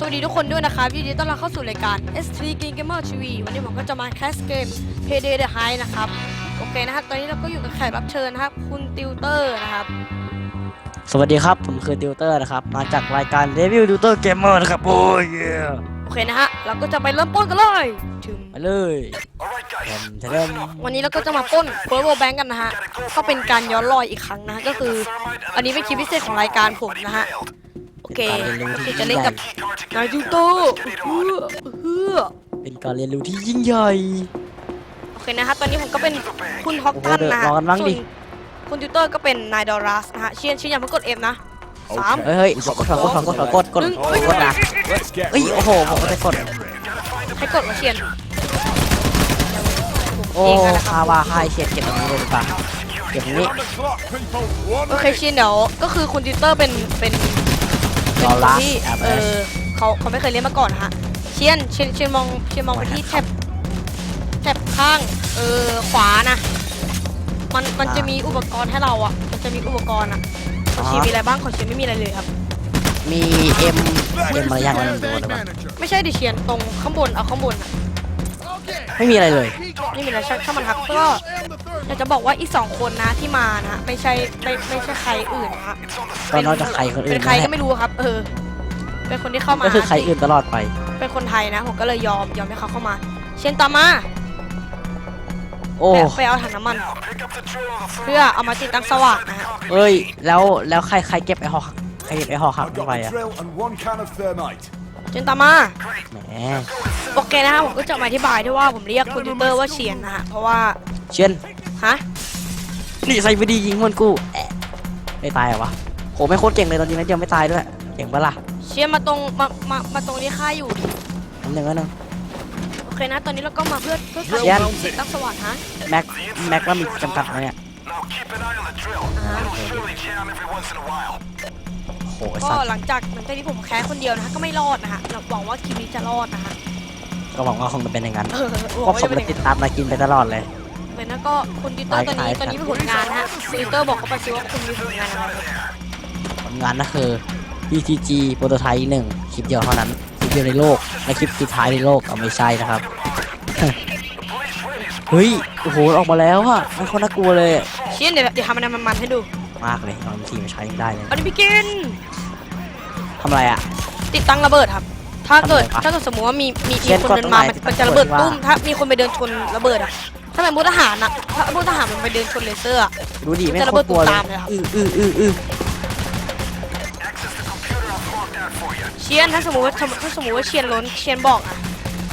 สวัสดีทุกคนด้วยนะครับยินดีต้อนรับเข้าสู่รายการ S3 Green Gamer TV วันนี้ผมก็จะมาแคสเกม Payday the High นะครับ โอเคนะครับ ตอนนี้เราก็อยู่กับแขกรับเชิญนะครับ คุณติวเตอร์นะครับ สวัสดีครับ ผมคือติวเตอร์นะครับ มาจากรายการ Review Tutor Gamer นะครับ โอ้ยเย้โอเคนะฮะ เราก็จะไปเริ่มปล้นกันเลยถึงไปเลยเทมเทมวันนี้เราก็จะมาปล้น p o w e r Bank กันนะฮะ ก็เป็นการย้อนรอยอีกครั้งนะฮะ ก็คือ อันนี้เป็นคลิปพิเศษของรายการผมนะฮะ โอเคก็คือจะเล่นกับนายติวเตอร์เฮือเฮือเป็นการเรียนรู้ที่ยิ่งใหญ่โอเคนะฮะตอนนี้ผมก็เป็นคุณฮอกตันนะฮะโอ้โหเดี๋ยวรอกันบ้างดิส่วนคุณติวเตอร์ก็เป็นนายดอรัสนะฮะเชียนเชียนอย่าเพิ่งกดเอฟนะสามเฮ้ยเฮ้ยกดกดกดกดกดกดกดหนึ่งกดนะ Let's get เอ้ยโอ้โหผมก็ไปกดให้กดมาเชียนโอ้เองอะนะคคารับวาไฮเชียดเก็บตรงนี้เลยดีกว่าเก็บตรงนี้ on the clock, people. One โอเค minute. เชียนเดี๋ยวก็คือคุณติวเตอร์เป็นเป็น เป็นดอคนรัสที่อะเออเขาเขาไม่เคยเล่นมาก่อนนะฮะเชียนเชียนเชียนมองเชียนมองไปที่แท็บแท็บข้างเออขวานะ มันมันจะมีอุปกรณ์ให้เราอะ มันจะมีอุปกรณ์อะของเชียนมีอะไรบ้างของเชียนไม่มีอะไรเลยครับ มีเอ็มเอ็มอะไรอย่างมันดูได้ปะไม่ใช่ดิเชียนตรงข้างบนเอาข้างบนอะไม่มีอะไรเลย ไม่มีอะไรช่างช่างมันครับก็ อยากจะบอกว่าอีกสองคนนะที่มานะฮะไม่ใช่ไม่ไม่ใช่ใครอื่นนะฮะก็นอกจากใครคนอื่เป็นนใครก็ไม่รู้ครับ เออ เป็นคนที่เข้ามาก็คือใครอื่นตลอดไป เป็นคนไทยนะผมก็เลยยอมยอมให้เขาเข้ามา เช่นตามมาโอ้ไปไปเอาถังน้ำมัน เพื่อเอามาติดตั้งสว่างนะฮะเอ้ย แล้วแล้วใครใครเก็บไอ้หอกใครเก็บไอ้หอกหัก I've ลง got ไป the อะ drill and one can of thermite. เช่นตามมาแหมโอเคนะฮะผมก็จะมาอธิบายด้วยว่าผมเรียกคุณติวเตอร์ว่าเชียนนะฮะเพราะว่าเชียน ฮะนี่ใส่ไปดียิงมันกูแอะไม่ตายเหรอวะโหไม่โคตรเก่งเลยตอนนี้นะเดียวไม่ตายด้วยเก่งปะล่ะเชียนมาตรงมามามาตรงที่ข้าอยู่ดิอันหนึ่งอันหนึ่งโอเคนะตอนนี้เราก็มาเพื่อเพื่อเชียนติดตั้งสว่างฮะแม็กแม็กว่ามีจำกัดไหมเนี่ยอ่าฮะโหไอ้ก็สัตว์หลังจากหลังจากที่ผมแคสคนเดียวนะฮะก็ไม่รอดนะฮะเราหวังว่าคลิปนี้จะรอดนะฮะก็หวังว่าคงจะเป็นอย่างนั้นเออหเพวังราะว่าผมจะเป็นจะอย่างติดนั้นตามนากินไปตลอดเลย เหมือนนะก็คุณติวเตอร์ตอนนี้ขายตอนนี้มีผลงานนะฮะคุณติวเตอร์บอกเขาไปสิว่าคุณมีผลงานอะไรครับผลงานนั่นคือ PTG โปรโตไทป์หนึ่งคลิปเดียวเท่านั้นคลิปเดียวในโลกและคลิปสุดท้ายในโลกเอาไม่ใช่นะครับเฮ้ยโอ้โหออกมาแล้วอะมันคนน่ากลัวเลยอะเชียนเดี๋ยวเดี๋ยวทำอะไรมันๆให้ดูมากเลยเอาทีมาใช้ยังได้เลยเอาดิพี่กินทำอะไรอะติดตั้งระเบิดครับ ถ้าเกิดทำไมวะถ้าเกิดสมมติว่ามีมีเชีมียนคนกดเดินมาตรงไหนมันติดมันตั้จะงระเบิดระเบิดตุ้มว่าถ้ามีคนไปเดินชนระเบิดอะ ถ้าเป็นมุทหารอะถ้ามุทหารมันไปเดินชนเลเซอร์อะดูดิไม่จะระโคเบิตดรกลัวเลตายมเลยครับอืออืออืออือเชียนถ้าสมมติว่าถ้าสมมติว่าเชียนล้นเชียนบอกอะ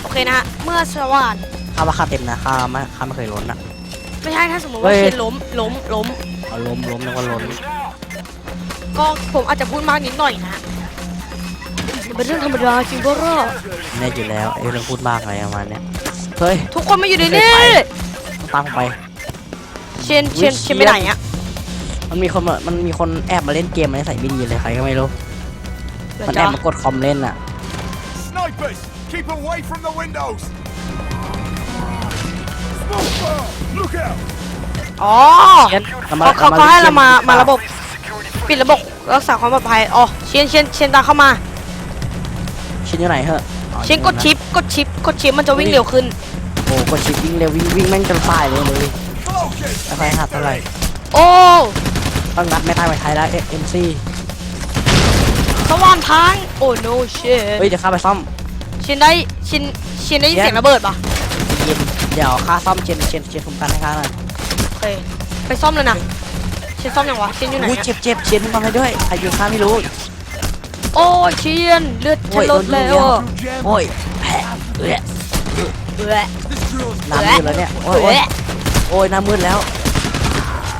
โอเคนะฮะเมื่อสว่านข้าว่าข้าเต็มนะข้าไม่ข้าไม่เคยล้นอะไม่ใช่ถ้าสมมติว่าเฮ้ยเชียนล้มล้มล้มเอาล้มล้มแล้วก็ล้นก็ผมอาจจะพูดมากนิดหน่อยนะฮะเป็นเรื่องธรรมดาจริงปะล่ะแน่อยู่แล้วไอ้เรื่องพูดมากอะไรประมาณเนี้ยเฮ้ยทุกคนมาอยู่ในนี้ ตามผมไป เชียนเชียนอุ๊ยเชียนไปไหนอะมันมีคนมามันมีคนแอบมาเล่นเกมมันใส่ไม่ดีเลยใครก็ไม่รู้ เดี๋ยวมันแอจะบมากดคอมเล่นอะ Snipers, keep away from the windows. Smoke fire. Look out. อ๋อเชียนเขาเขาเขาให้เรามามาระบบ ปิดระบบรักษาความปลอดภัยอ๋อเชียนเชียนเชียนตามเข้ามา เชียนอยู่ไหนเหอะอ๋อเชียนกดชิปกดชิปกดชิปมันจะวิ่งเร็วขึ้นโอ้ กดชิปวิ่งเร็ววิ่งวิ่งแม่งจนตายเลยเลย Focus. ไม่ค่อยหัดเท่าไหร่โอ้ต้องงัดไม่ตายไปไทยแล้วเอ็มซีสว่านพังโอ้ no shit เฮ้ยเดี๋ยวข้าไปซ่อมเชียนได้เชียนเชียนได้ยินเชียนเสียงระเบิดปะเย็นเดี๋ยวข้าซ่อมเชียนเชียนเชียนคุมกันให้ข้าหน่อยโอเคไปซ่อมเลยนะเชียนซ่อมยังวะเชียนอยู่ไหนอุ้ยอะเจ็บเจ็บเชียนมึงทำให้ด้วยใครอยู่ข้าไม่รู้โอ้เชียนเลือดโอ้ฉันยลดแล้วโดนยิงอะ Jam. โอ้ยแผลเอ้ยเอ้ย This drill's น้ำมืดแล้วเนี่ย โอ้ยโอ้ยเอ้ยโอ้ยน้ำมืดแล้ว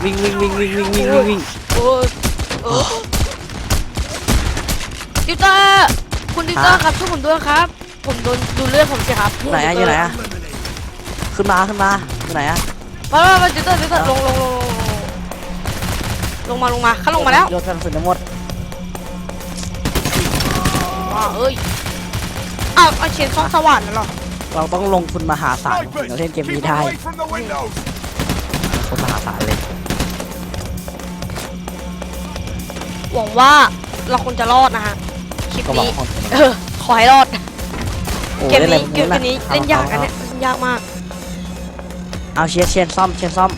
วิ่งวิ่งวิ่งวิ่งวิ่งวิ่งวิ่งวิ่งโอ้ยโอ้ยติวเตอร์คุณติวเตอร์ครับช่วยผมด้วยครับ ผมโดนดูเลือดผมสิครับไหนอะอยู่ไหนอะขึ้นมาขึ้นมาอยู่ไหนอะมามามาติวเตอร์ติวเตอร์ลงลงลงลงลงมาลงมาข้าลงมาแล้วโยนกระสุนทั้งหมดว้าเอ้ยอ้าวเอาเชียนซ่องสว่านแล้วเหรอ เราต้องลงทุนมหาศาลถึง snipers. จะเล่นเกม Keep นี้ได้ away from the windows. คนมหาศาลเลย หวังว่าเราคงจะรอดนะฮะคลิปก็หวังนี้ คนเออขขอให้รอด โอ้เกมล่นอะไรนี้เกมแบบนี้เล่นยากนะเนี่ยเล่นยากมากเอาเชียร์เชียร์ซ่อมเชียร์ซ่อม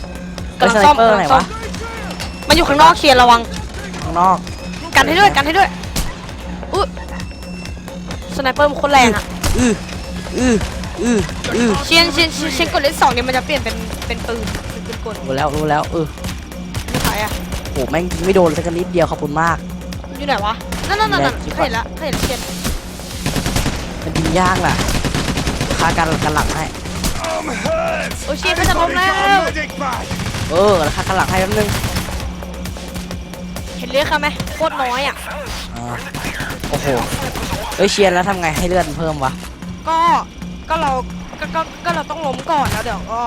กำลังเฮ้ยซ่อมสไนเปอร์กำลัไหนงซ่อวะมมันอยู่ข้างนอกเชียร์ระวัง ข้างนอกกันให้ด้วยกันให้ด้วยอุ๊ยสไนเปอร์มันโคตรแรงอะอืออือ อืออือเชียนเชียนเชียนเชียนกดเลนสองเนี่ยมันจะเปลี่ยนเป็นเป็นปืนเป็นปืนกลรู้แล้วรู้แล้วเออไม่ใช่อะโหแม่งยิงไม่โดนเลยสักนิดเดียวขอบคุณมาก อยู่ไหนวะนั่นนั่นนั่นแรนั่งนจิ๊บเคยเห็นละเคยเห็นละเชียนมันยิงยากน่ะคากันกันหลังให้ I'm hurt. โอ้เชียนเขาจะล้ม We've แล้ got ว a medic bag. เออแล้วคากันหลังให้แป๊บนึงเห็นเลือดเขาไหมโคตรน้อยอะอ่าโอ้โหเอ้ยเชียร์แล้วทำไงให้เลือดมันเพิ่มวะก็ ก็เราก็ก็ก็เราต้องล้มก่อนแล้วเดี๋ยวก็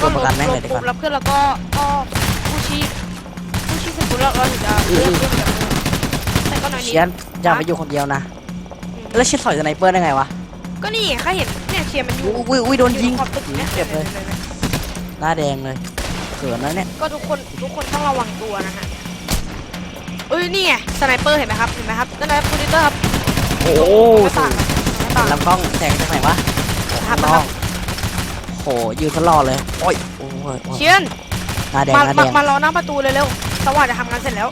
ตัวประกันแม่งเลยดีกปุ๊ว่าบแล้วเพื่อนเราก็ก็ผู้ชีพผู้ชีพเสร็จปุ๊บเราเราถึงจะเลือกเลือกแบบแต่ก็น้อยนิดเชียร์อย่าไปอยู่คนเดียวนะ แล้วเชียร์ถอยสไนเปอร์ได้ไงวะ ก็นี่ข้าเห็นเนี่ยเชียร์มันอยู่อุ้ยอุ้ยโดนยิงอขอบตึกเนี่ยเจ็บเลยหน้าแดงเลยเขินนะเนี่ย ก็ทุกคนทุกคนต้องระวังตัวนะฮะเอ้ยนี่ไงสไนเปอร์เห็นไหมครับเห็นไหมครับนั่นนะคูดิเตอร์ครับโอ้โห ลำกล้องแสงจากไหนวะครับข้างนอกโหยืนตลอดเลย โอ้ยโอ้ยโอ้ยเชียนหน้าแดงมาหน้ามาแดงมารอหน้าประตูเลยเร็วสว่างจะทำงานเสร็จแล้ว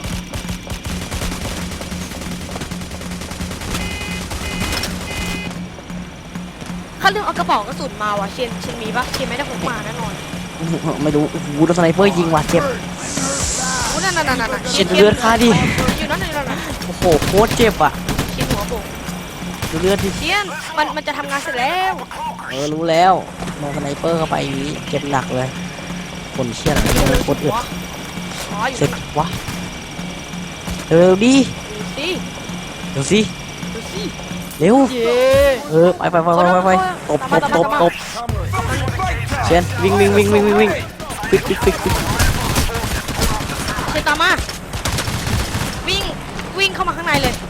ข้าลืมเอากระเป๋ากระสุนมาว่ะเชียนเชียนมีปะเชียนไม่ได้พกมาแน่นอนไม่รู้โอ้โหโดนสไนเปอร์ยิงว่ะเจ็บ โอ้นั่นนั่นนั่นนั่นเช็ดเลือดข้าดิ อยู่นั่นอยู่นั่นนั่นโอ้โหโคตรเจ็บอะ ดูเลือดดิเชียนมันมันจะทำงานเสร็จแล้วเออรู้แล้วโดนสไนเปอร์เข้าไปอย่างนี้เจ็บหนักเลยคนเชี่ยอะไรเนี่ยคนอึดอ๋ออยู่เสร็นั่จนวะเร็วดิดูสิเร็วสิดูสิเร็วเย้เออไปไปไปไปไปไปตบตบตบตบเชียนวิ่งวิ่งวิ่งวิ่งวิ่งวิ่งปิดปิดปิดปิดเชียนตามมาวิ่งวิ่งเข้ามาข้างในเลยตามมาไม่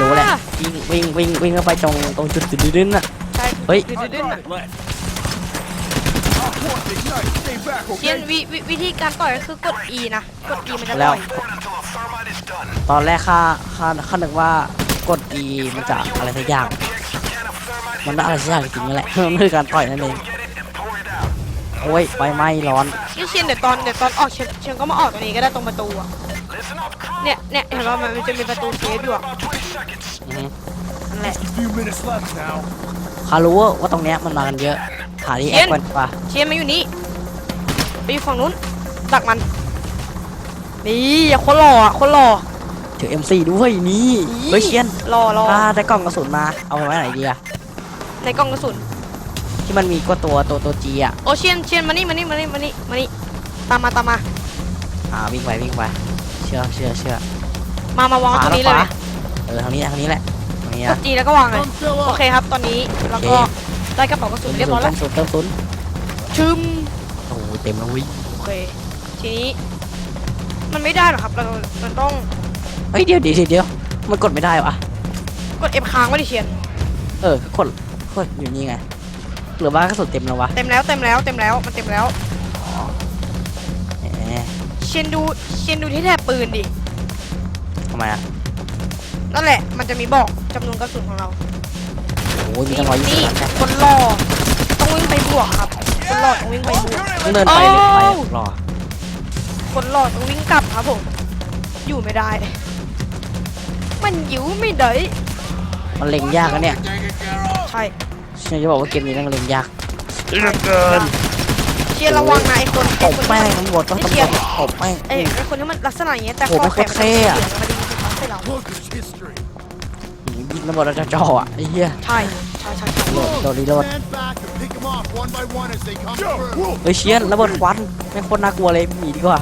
รู้แหละวิ่งวิ่งวิ่งวิ่งเข้าไปตรงตรงจุดจุดดิ้นน่ะ ใช่เฮ้ย ดื้อดื้อๆน่ะ What the no, stay back, เชียน okay? วิวิวิธีการต่อยก็คือกด E นะ กด E มันจะแล้ต่วอยตอนแรกข้าข้าข้านึกว่ากด E มันจะอะไรสักอย่างมันได้อะไรสักอย่างจริงๆนั่นแหละ มันคือการต่อยนั่นเองโอ้ยไฟไหม้ร้อน นี่เชียนเดี๋ยวตอนเดี๋ยวตอนออกเชียนเชียนก็มาออกตรงนี้ก็ได้ตรงประตูอะ เนี่ยเนี่ยเห็นว่ามันจะมีประตูเซฟอยู่อะอือฮึนั่นแหละ A few minutes left now. ข้ารู้ว่าว่าตรงเนี้ยมันมากันเยอะหาที่แอเย็คนกันดีกว่าเชียนมาอยู่นี่ไปอยู่ฝั่งนู้นดักมัน นี่อย่าคนหล่ออะคนหล่อถือ M4 ด้วยนี่เฮ้ยเชียนรอรอถ้าได้กล่องกระสุนมาเอาไปไว้ไหนดีอะในกล่องกระสุน ที่มันมีก็ตัวตัวตัว G อะโอเชียนเชียนมานี่มานี่มานี่มานี่มานี่ตามมาตามมาอ่าวิ่งไปวิ่งไป เชื่อเชื่อเชื่อมามาวางตรงนี้เลยขไหมวาเออทางนี้ทางนี้แหละทางนี้กนะดจีแล้วก็วางเลยโอเคครับตอนนี้เราก็โอเคได้กระเป๋ากระสุนเรียบร้อยแล้วศูนย์เติมศูนย์ชึมโอ้โหเต็มแล้วเวิโอเคทีนี้ มันไม่ได้หรอกครับเราเราต้องเฮ้ยเดี๋ยวเดี๋ยวเดี๋ยวเดี๋ยวมันกดไม่ได้วะกด F ค้างไว้ดิเชียนเออกดกดอยู่นี่ไงหรือว่ากระสุนเต็มแล้ววะ เต็มแล้วเต็มแล้วเต็มแล้วมันเต็มแล้วแหม เชียนดูเชียนดูที่แถบปืนดิ ทำไมอะนั่นแหละ มันจะมีบอกจำนวนกระสุนของเรา โอ้ยมีตั้งร้อยยี่สินี่บนัดแน่คนรอต้องวิ่งไปบวกครับ คนรอต้องวิ่งไปบวก ต้องเดินไปเลยไปโอ้รอคนรอต้องวิ่งกลับครับผม อยู่ไม่ได้ มันอยู่ไม่ได้ มันเล็งยากนะเนี่ยใช่ ฉันจะบอกว่าเกมนี้มันเล็งยาก เหลือเกิน เชียร์ระวังนะไอ้คนตไอ้บคนแม่ที่งมันทั้งหมดต้องไม่ตบเชียร์ตบแม่ง ไอ้ไอ้คนที่มันลักษณะอย่างเงี้ยแต่โอ้คอมันแข็งโคตรเท่อะมันจะยิงใส่เรา Look at history. ยิงระเบิดแล้วจะจ่ออะไอ้เหี้ยใช่ใช่ใช่ใช่โดดโดดรีโหลด Stand back and pick them off one by one as they come through. เฮ้ยเชียนระเบิดควันแม่งโคตรน่ากลัวเลยหนีดีกว่า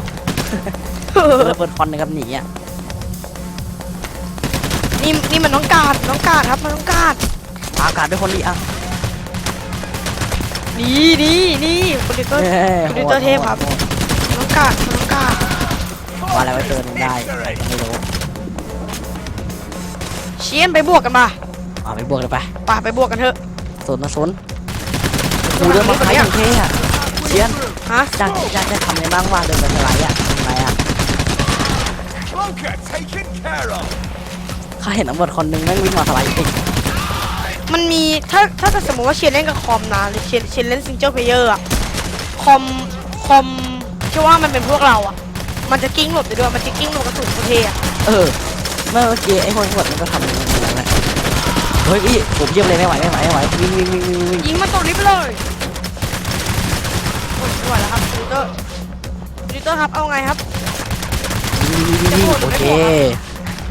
ระเบิดควันนะครับหนีอะนี่นี่มันน้องกาดน้องกาดครับมันน้องกาดอากาศด้วยคนดีอะ นี่นี่นี่คอมพิวเตอร์เฮ้ยคอมพิวเตอร์เทพครับน้องกาดน้องกาดว่าอะไรไว้เจอหนึ่งได้ไม่รู้เชียนไปบวกกันมาอ่าไปบวกเลยไปป่าไปบวกกันเถอะสนนะสนดูเรื่องมาขายอย่างเท่อะเชียนฮะจะจะจะทำอะไรบ้างว่าเดินไปสไลด์อะทำไงอะ Okay, taken care of. ข้าเห็นตำรวจคนหนึงแม่งวิ่งมาสไลด์ติด มันมีถ้าถ้าสมมติว่าเชียร์เล่นกับคอมนะหรือเชียร์เชียร์เล่นซิงเกิลเพลเยอร์อะคอมคอมเชื่อว่ามันเป็นพวกเราอะมันจะกิ้งหลบไปด้วยมันจะกิ้งหลบกระสุนโคเทอะเออเมื่อกี้ไอ้คนตำรวจมันก็ทำอย่างนั้นแหละเฮ้ยพี่ผมเยี่ยมเลยไม่ไหวไม่ไหวไม่ไหววิ่งวิ่งวิ่งวิ่งวิ่งยิงมันตรงนี้ไปเลยโอ้ยไม่ไหวแล้วครับดิวเตอร์ดิวเตอร์ครับเอาไงครับวิ่งวิ่งวิ่งวิ่งโอเค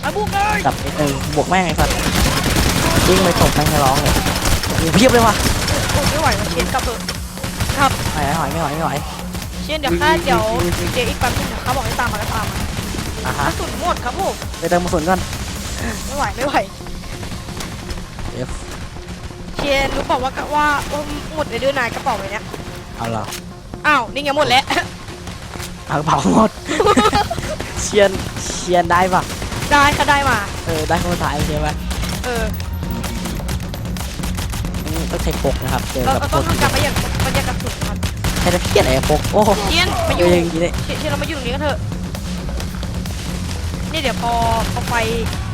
เอาบุกเลยจับนิดนึงบวกแม่งไอ้สัตว์ วิ่งไปตบแม่งให้ร้องเลยโอ้โหเพียบเลยว่ะโอ้ยไม่ไหวแล้วเชียร์กลับเถอะครับไม่ไหวไม่ไหวไม่ไหวเชียร์เดี๋ยวค่าเดี๋ยวเดี๋ยวอีกแป๊บนึงเดี๋ยวเขาบอกให้ตามมาก็ตามมาอะกฮะระสุนหมดครับผมไปเติมกระสุนก่อนไม่ไหวไม่ไหวเดี๋ยวเชียร์รู้บอกว่ากะว่าว่าหมดเลยด้วยนายกระเป๋าใบเนี้ยเอาเหรออ้าวนี่ไงหมดแล้ว เอากระเป๋าหมด เชียนเชียนได้ปะได้ก็ได้มา เออได้คนสุดท้ายใช่ไหมเอออืม ต้องใช้ปกนะครับเจอเรากับเราพต้วอกงทำการประหยัดประหยัดกระสุนครับใช้ตะเกียบอะไรปกโอ้โหเชียนมาอเยยู่อะอย่างนี้เลยเชียนเชียนเรามาอยู่ตรงนี้กันเถอะนี่เดี๋ยวพอพอไฟ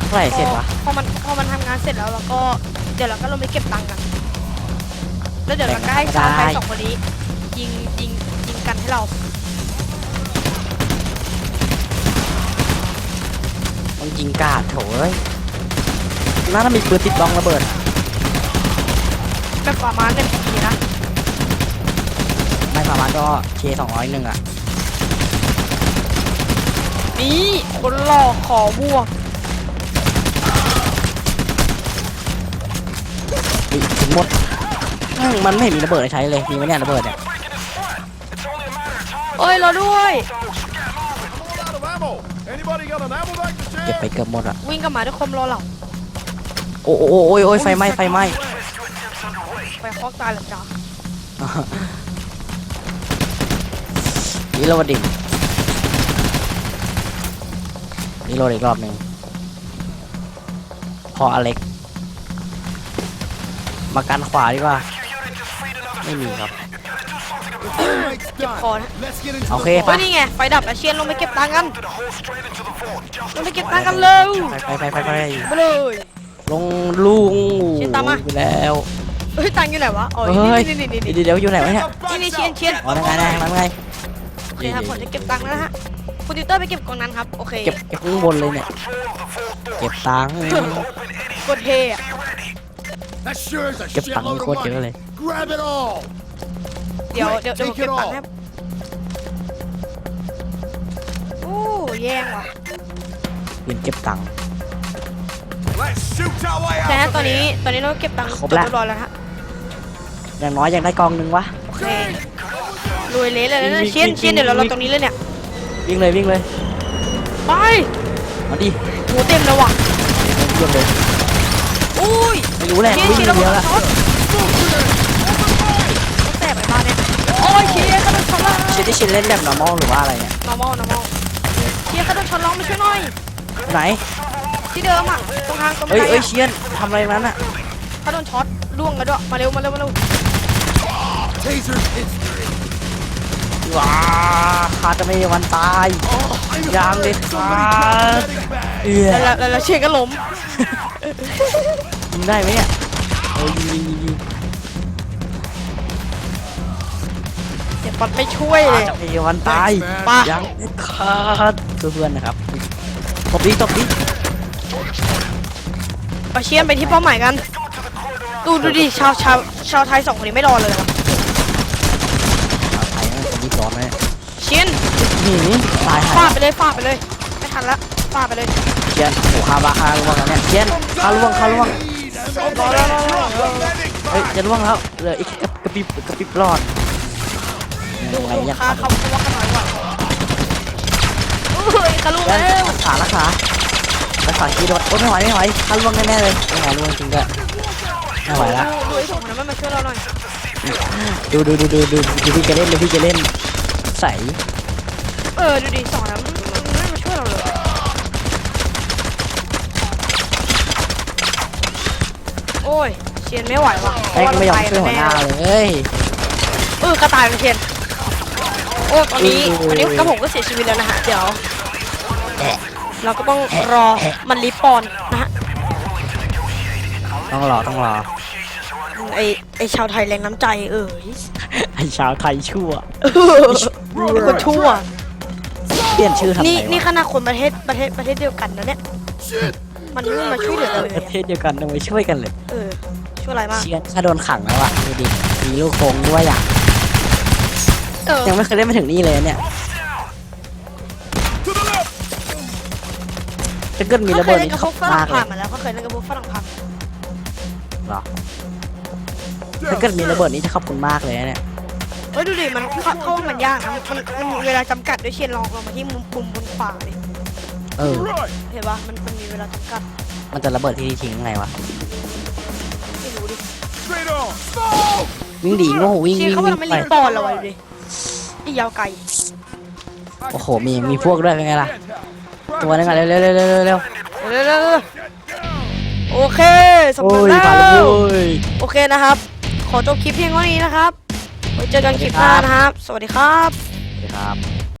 เท่าไหร่เสร็จวะพอมันพอมันทำงานเสร็จแล้วเราก็เดี๋ยวเราก็ลงไปเก็บตังค์กัน แล้วเดี๋ยวเราก็ให้ชาวไทยสองคนนี้ ยิงยิงยิงกันให้เรา ต้องยิงกาดโถเอ้ยน่าจะมีปืนติดบ้องระเบิด แบบประมาณหนึ่งทีนะไม่ประมาณก็เคสองร้อยหนึ่งอะนี่คนหลอกขอบวกอุ๊ยถึงหมดอืมมันไม่เห็นมีระเบิดให้ใช้เลยมีไหมเนี่ยระเบิดเนี่ยเอ้ยเราด้วย Out of ammo. Anybody got an ammo bag to เก็บ share? ไปเกือบหมดอะวิ่งกลับมาด้วยความรอเราโอ้โอ้โอ้โอ้ยโอ้ยไฟไหม้ไฟไหม้ ไปคอกตายหรือจ้านี่โรดดินี่โรดอีกรอบหนึ่งพออเล็ก มากันขวาดีกว่า ไม่มีครับ Teammates พอ done. นะ Let's get into โอ the เค vault. ปะเฮ้ยนี่ไงไฟดับแล้วเชียนลงไปเก็บตังค์กันลงไปเก็บตังค์กันเร็วไปไปไปไปไปไปเลย ลงลุงเชียร์ตามมาไปแล้ว เฮ้ยตังค์อยู่ไหนวะ อ๋อ เฮ้ยนี่นี่นี่นี่เดี๋ยวเดี๋ยวอยู่ไหนวะเนี่ยนี่นี่เชียนเชียนอ๋อนั่นไงนั่นไงนั่นไงโอเคครับผมจะเก็บตังค์แล้วนะฮะคุณติวเตอร์ไปเก็บกล่องนั้นครับ โอเค เก็บเก็บข้างบนเลยเนี่ย เก็บตังค์กดเทอะ That sure is a เก็บตังค์ shitload โค of ตรเยอะ money. เลย Grab it all. เดี๋ยวเดี๋ยวเดี๋ยวผมเก็บตังค์ให้โอ้แย่งว่ะยืนเก็บตังค์ Let's shoot our way ใช่ฮะ out of ตอนนี้ here. ตอนนี้เราเก็บตังค์ครบแล้วเรียบร้อยแล้วฮะ อย่างน้อยยังได้กองหนึงวะโอเครวยเละเลยนะวิ่งเชียนวิ่งเชียนเดี๋ยวเราวิ่เรางตรงนี้เลยเนี่ยวิ่งเลยวิ่งเลยไปมาดิโหเต็มแล้วว่ะเยี่ยมเลยอุ้ยไม่รู้แหละเชียนวิ่งเชียนเดีระยวเบิดละช็อตแตกไปบ้านเนี่ยโอ้ยเชียร์กระโดดช็อตล่างเชนที่เชนเล่นแบบ normal หรือว่าอะไรเนี่ย normal normal เชียร์กระโดดช็อตล่างมาช่วยหน่อยไหนที่เดิมอะตรงทางตรงบันเอ้ยไดเอ้ยอะเชียนทำอะไรนั้นอะถ้าโดนช็อตล่วงกันด้วยมาเร็วมาเร็วมาเร็ว Tasers history. ว้าข้าจะไม่มีวันตาย I'm Down hurt. this Somebody path. get a medic bag. เอื้อแล้วแล้วแล้วเชียร์ก็ล้ม ยิงได้ไหมเนี่ยเอ้ยยิงยิงยิงยิงเดี๋ยวปัดไปช่วยเลข้าย จะไม่มีวันตายปะยังขาดเพื่อนๆนะครับตบดิตบดิไปเชียร์ไปที่เป้าหมายกัน ดูดูดิชาวชาวชาวไทยสองคนนี้ไม่รอเลยว่ะ เอาไทยนั่นคนรีบร้อนไหม เชียนหืมตายฟาหาดไปเลยฟาดไปเลย ไม่ทันละฟาดไปเลยเชียนโอ้คาบาคาล่วงแล้วเนี่ยเชียนคาล่วงคาล่วง Need a medic bag. Medic เฮ้ย bag. จะล่วงแล้วเหลืออีกกระปิบกระปิบรอดดูยังไงดูยังค่าขาดเขาเขาว่าขนาดว่าเฮ้ยทะลุเชียนแล้วรักษารักษารักษาคีโดนโอ้ไม่ไหวไม่ไหวคาล่วงแน่ๆเลยไม่ไหวล่วงจริงด้วยไม่ไหวละ ดูไอ้สองคนนั้นมันมาช่วยเราหน่อยดูดูดูดูดูดูพี่จะเล่นดูพี่จะเล่น ใส เออ ดูดิสองคนนั้นมันไม่มาช่วยเราเลยโอ้ยเชียนไม่ไหวว่ะแม่งไม่ยอมช่วยหัวหน้าเลยเออกระต่ายมันเชียนโอ้ตอนนี้อืมตอนนี้กระผมก็เสียชีวิตแล้วนะฮะเดี๋ยวแอะเราก็ต้องรอมันรีปอนนะฮะต้องรอต้องรอไอไอชาวไทยแรงน้ำใจเออไอชาวไทยชั่ว ไอคนชั่ว เปลี่ยนชื่อทำไมนี่นี่วะขนาดคนประเทศประเทศประเทศเดียวกันนะเนี่ย มันไม่มาช่วยเหลือเราเลยประอะเทศเดียวกันทำไมช่วยกันเลยเออ ช่วยอะไรมาก เชียร์ถ้าโดนขังแล้วอะดูดิมีลูกกรงด้วยอะเออ ยังไม่เคยเล่นมาถึงนี่เลยเนี่ย To the left! ถ้าเกิดมีเขาระเคเบิยดเล่นนี่กับขพอวบกฝรั่มางกเลผ่ายนมาแล้วเขาเคยเล่นกับพวกฝรั่งผ่านเหรอถ้าเกิดมีระเบิดนี่จะขอบคุณมากเลยนะเนี่ย เฮ้ยดูดิมันเขาเขาว่ามันยากนะมันมันมีเวลาจำกัดด้วยเชียนลองลองมาที่มุมมุมบนขวาดิเออ Right! เห็นปะมันมันมีเวลาจำกัดมันจะระเบิดที่ทิ้งไงวะ ไม่รู้ดิ Straight on! Smoke! วิ่งดีโง่วิ่งเชียวิ่งเขาว่าวิ่งเราไม่ไปรีบปอนเราไว้ดูดิไอ้ยาวไก่โอ้โหมีมีพวกด้วยเป็นไงล่ะตัวนึงอะเร็วเร็วเร็วเร็วเร็วเร็วเร็วเร็วโอเคสำโอ้เร็จยแล้ผ่านแล้ววเว้ย โอเคนะครับ ขอจบคลิปเพียงเท่านี้นะครับไว้ เจอกันคลิปหน้านะครับ สวัสดีครับ สวัสดีครับ